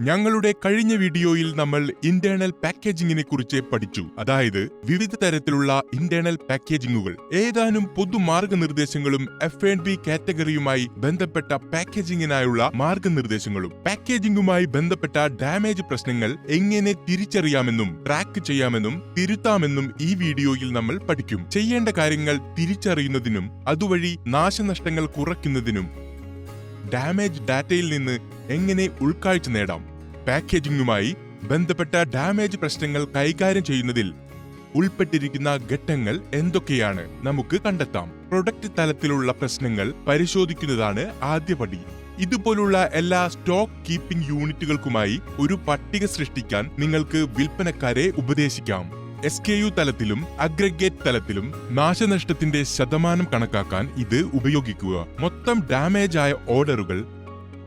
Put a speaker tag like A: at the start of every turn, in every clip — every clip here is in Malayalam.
A: ഞങ്ങളുടെ കഴിഞ്ഞ വീഡിയോയിൽ നമ്മൾ ഇന്റേണൽ പാക്കേജിങ്ങിനെ കുറിച്ച് പഠിച്ചു. അതായത് വിവിധ തരത്തിലുള്ള ഇന്റേണൽ പാക്കേജിങ്ങുകൾ. ഏതാനും പൊതു മാർഗനിർദ്ദേശങ്ങളും എഫ് ബി കാറ്റഗറിയുമായി ബന്ധപ്പെട്ട പാക്കേജിങ്ങിനായുള്ള മാർഗനിർദ്ദേശങ്ങളും. പാക്കേജിംഗുമായി ബന്ധപ്പെട്ട ഡാമേജ് പ്രശ്നങ്ങൾ എങ്ങനെ തിരിച്ചറിയാമെന്നും ട്രാക്ക് ചെയ്യാമെന്നും തിരുത്താമെന്നും ഈ വീഡിയോയിൽ നമ്മൾ പഠിക്കും. ചെയ്യേണ്ട കാര്യങ്ങൾ തിരിച്ചറിയുന്നതിനും അതുവഴി നാശനഷ്ടങ്ങൾ കുറയ്ക്കുന്നതിനും ഡാമേജ് ഡാറ്റയിൽ നിന്ന് എങ്ങനെ ഉൾക്കാഴ്ച നേടാം? പാക്കേജിംഗുമായി ബന്ധപ്പെട്ട ഡാമേജ് പ്രശ്നങ്ങൾ കൈകാര്യം ചെയ്യുന്നതിൽ ഉൾപ്പെട്ടിരിക്കുന്ന ഘട്ടങ്ങൾ എന്തൊക്കെയാണ്? നമുക്ക് കണ്ടെത്താം. പ്രൊഡക്റ്റ് തലത്തിലുള്ള പ്രശ്നങ്ങൾ പരിശോധിക്കുന്നതാണ് ആദ്യപടി ഇതുപോലുള്ള എല്ലാ സ്റ്റോക്ക് കീപ്പിംഗ് യൂണിറ്റുകൾക്കുമായി ഒരു പട്ടിക സൃഷ്ടിക്കാൻ നിങ്ങൾക്ക് വിൽപ്പനക്കാരെ ഉപദേശിക്കാം. എസ് കെ യു തലത്തിലും അഗ്രഗേറ്റ് തലത്തിലും നാശനഷ്ടത്തിന്റെ ശതമാനം കണക്കാക്കാൻ ഇത് ഉപയോഗിക്കുക. മൊത്തം ഡാമേജ് ആയ ഓർഡറുകൾ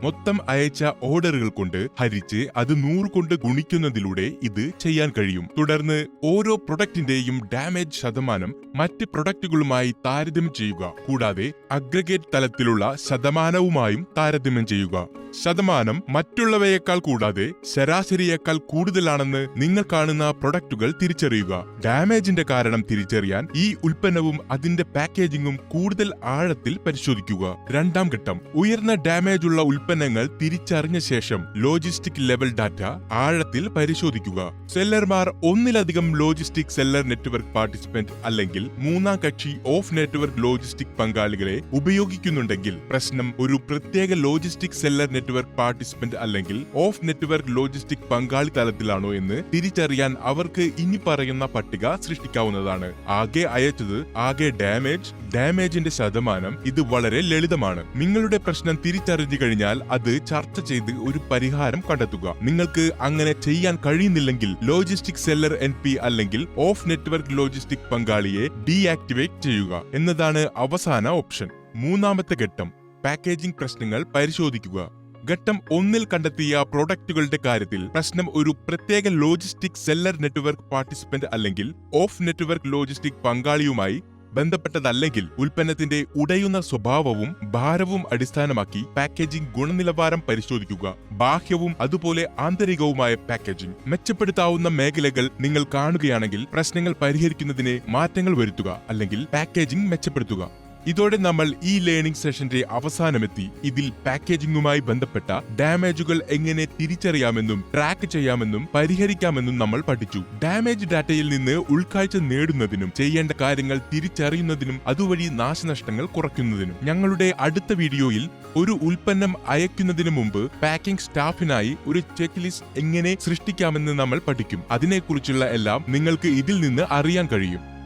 A: മൊത്തം അയച്ച ഓർഡറുകൾ കൊണ്ട് ഹരിച്ച് അത് നൂറ് കൊണ്ട് ഗുണിക്കുന്നതിലൂടെ ഇത് ചെയ്യാൻ കഴിയും. തുടർന്ന് ഓരോ പ്രൊഡക്റ്റിന്റെയും ഡാമേജ് ശതമാനം മറ്റ് പ്രൊഡക്റ്റുകളുമായി താരതമ്യം ചെയ്യുക. കൂടാതെ അഗ്രഗേറ്റ് തലത്തിലുള്ള ശതമാനവുമായും താരതമ്യം ചെയ്യുക. ശതമാനം മറ്റുള്ളവയേക്കാൾ കൂടാതെ ശരാശരിയേക്കാൾ കൂടുതലാണെന്ന് നിങ്ങൾ കാണുന്ന പ്രൊഡക്റ്റുകൾ തിരിച്ചറിയുക. ഡാമേജിന്റെ കാരണം തിരിച്ചറിയാൻ ഈ ഉൽപ്പന്നവും അതിന്റെ പാക്കേജിംഗും കൂടുതൽ ആഴത്തിൽ പരിശോധിക്കുക. രണ്ടാം ഘട്ടം. ഉയർന്ന ഡാമേജ് ഉള്ള ഉൽപ്പന്നങ്ങൾ തിരിച്ചറിഞ്ഞ ശേഷം ലോജിസ്റ്റിക് ലെവൽ ഡാറ്റ ആഴത്തിൽ പരിശോധിക്കുക. സെല്ലർമാർ ഒന്നിലധികം ലോജിസ്റ്റിക് സെല്ലർ നെറ്റ്വർക്ക് പാർട്ടിസിപ്പന്റ് അല്ലെങ്കിൽ മൂന്നാം കക്ഷി ഓഫ് നെറ്റ്വർക്ക് ലോജിസ്റ്റിക് പങ്കാളികളെ ഉപയോഗിക്കുന്നുണ്ടെങ്കിൽ പ്രശ്നം ഒരു പ്രത്യേക ലോജിസ്റ്റിക് സെല്ലർ നെറ്റ്വർക്ക് പാർട്ടിസിപ്പന്റ് അല്ലെങ്കിൽ ഓഫ് നെറ്റ്വർക്ക് ലോജിസ്റ്റിക് പങ്കാളി തലത്തിലാണോ എന്ന് തിരിച്ചറിയാൻ അവർക്ക് ഇനി പറയുന്ന പട്ടിക സൃഷ്ടിക്കാവുന്നതാണ്. ആകെ അയച്ചത് ആകെ ഡാമേജ് ഡാമേജിന്റെ ശതമാനം ഇത് വളരെ ലളിതമാണ്. നിങ്ങളുടെ പ്രശ്നം തിരിച്ചറിഞ്ഞു കഴിഞ്ഞാൽ അത് ചർച്ച ചെയ്ത് ഒരു പരിഹാരം കണ്ടെത്തുക. നിങ്ങൾക്ക് അങ്ങനെ ചെയ്യാൻ കഴിയുന്നില്ലെങ്കിൽ ലോജിസ്റ്റിക് സെല്ലർ എൻ പി അല്ലെങ്കിൽ ഓഫ് നെറ്റ്വർക്ക് ലോജിസ്റ്റിക് പങ്കാളിയെ ഡീആക്ടിവേറ്റ് ചെയ്യുക എന്നതാണ് അവസാന ഓപ്ഷൻ. മൂന്നാമത്തെ ഘട്ടം. പാക്കേജിംഗ് പ്രശ്നങ്ങൾ പരിശോധിക്കുക. ഘട്ടം ഒന്നിൽ കണ്ടെത്തിയ പ്രോഡക്റ്റുകളുടെ കാര്യത്തിൽ പ്രശ്നം ഒരു പ്രത്യേക ലോജിസ്റ്റിക് സെല്ലർ നെറ്റ്വർക്ക് പാർട്ടിസിപ്പന്റ് അല്ലെങ്കിൽ ഓഫ് നെറ്റ്വർക്ക് ലോജിസ്റ്റിക് പങ്കാളിയുമായി ബന്ധപ്പെട്ടതല്ലെങ്കിൽ ഉൽപ്പന്നത്തിന്റെ ഉടയുന്ന സ്വഭാവവും ഭാരവും അടിസ്ഥാനമാക്കി പാക്കേജിംഗ് ഗുണനിലവാരം പരിശോധിക്കുക. ബാഹ്യവും അതുപോലെ ആന്തരികവുമായ പാക്കേജിംഗ് മെച്ചപ്പെടുത്താവുന്ന മേഖലകൾ നിങ്ങൾ കാണുകയാണെങ്കിൽ പ്രശ്നങ്ങൾ പരിഹരിക്കുന്നതിന് മാറ്റങ്ങൾ വരുത്തുക അല്ലെങ്കിൽ പാക്കേജിംഗ് മെച്ചപ്പെടുത്തുക. ഇതോടെ നമ്മൾ ഈ ലേണിംഗ് സെഷന്റെ അവസാനമെത്തി. ഇതിൽ പാക്കേജിംഗുമായി ബന്ധപ്പെട്ട ഡാമേജുകൾ എങ്ങനെ തിരിച്ചറിയാമെന്നും ട്രാക്ക് ചെയ്യാമെന്നും പരിഹരിക്കാമെന്നും നമ്മൾ പഠിച്ചു. ഡാമേജ് ഡാറ്റയിൽ നിന്ന് ഉൾക്കാഴ്ച നേടുന്നതിനും ചെയ്യേണ്ട കാര്യങ്ങൾ തിരിച്ചറിയുന്നതിനും അതുവഴി നാശനഷ്ടങ്ങൾ കുറയ്ക്കുന്നതിനും. ഞങ്ങളുടെ അടുത്ത വീഡിയോയിൽ ഒരു ഉൽപ്പന്നം അയക്കുന്നതിന് മുമ്പ് പാക്കിംഗ് സ്റ്റാഫിനായി ഒരു ചെക്ക് ലിസ്റ്റ് എങ്ങനെ സൃഷ്ടിക്കാമെന്ന് നമ്മൾ പഠിക്കും. അതിനെക്കുറിച്ചുള്ള എല്ലാം നിങ്ങൾക്ക് ഇതിൽ നിന്ന് അറിയാൻ കഴിയും.